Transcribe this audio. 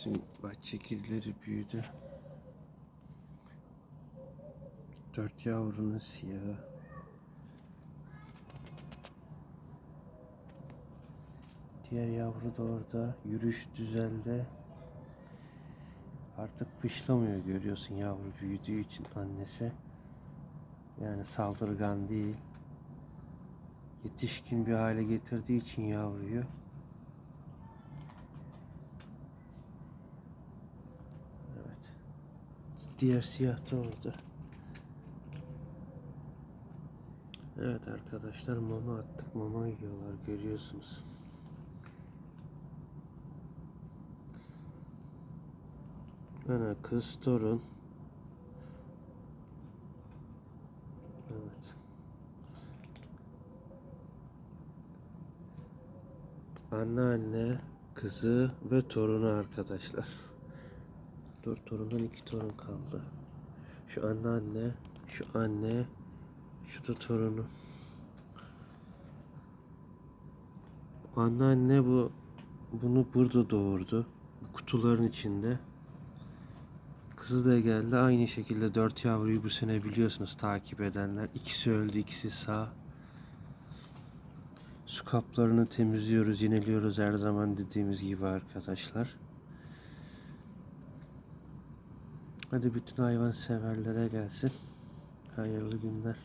Bizim bahçe kedileri büyüdü. Dört yavrunun siyahı. Diğer yavru da orada. Yürüyüş düzeldi. Artık pışlamıyor görüyorsun yavru büyüdüğü için annesi. Yani saldırgan değil. Yetişkin bir hale getirdiği için yavruyu. Evet. Diğer siyah da orada. Evet arkadaşlar mama attık. Mama yiyorlar görüyorsunuz. Ana kız torun. Evet. Anneanne, kızı ve torunu arkadaşlar. Dört torundan iki torun kaldı. Şu anneanne, şu anne, şu da torunu. Anneanne bu bunu burada doğurdu. Bu kutuların içinde. Kızı da geldi. Aynı şekilde dört yavruyu bu sene biliyorsunuz takip edenler. İkisi öldü, ikisi sağ. Su kaplarını temizliyoruz, yineliyoruz her zaman dediğimiz gibi arkadaşlar. Hadi bütün hayvan severlere gelsin. Hayırlı günler.